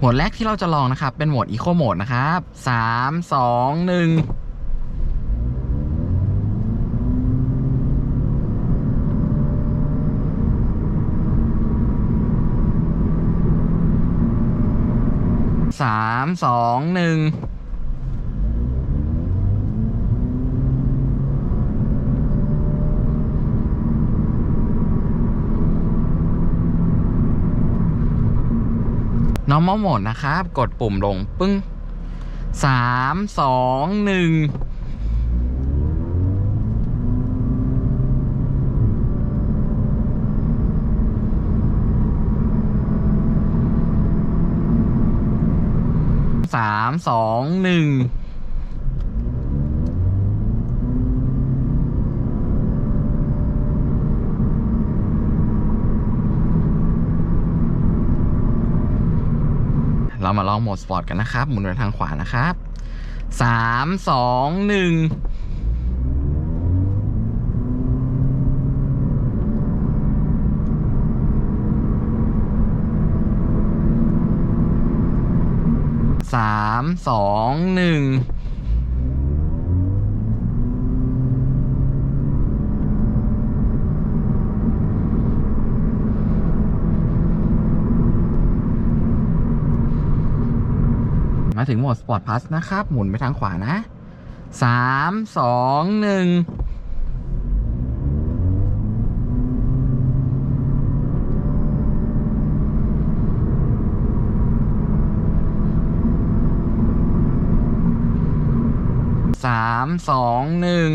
โหมดแรกที่เราจะลองนะครับ เป็นโหมด e ีโคโหมดนะครับสามสองหนึ่งสามสองหนึ่ง น้องมอโหมดนะครับ กดปุ่มลงปึ้งสามสองหนึ่งสามสองหนึ่ง เรามาลองโหมดสปอร์ตกันนะครับ หมุนไปทางขวานะครับสามสองหนึ่งสามสองหนึ่ง มาถึงโหมด Sport Plus นะครับ หมุนไปทางขวานะสามสองหนึ่งสามสองหนึ่ง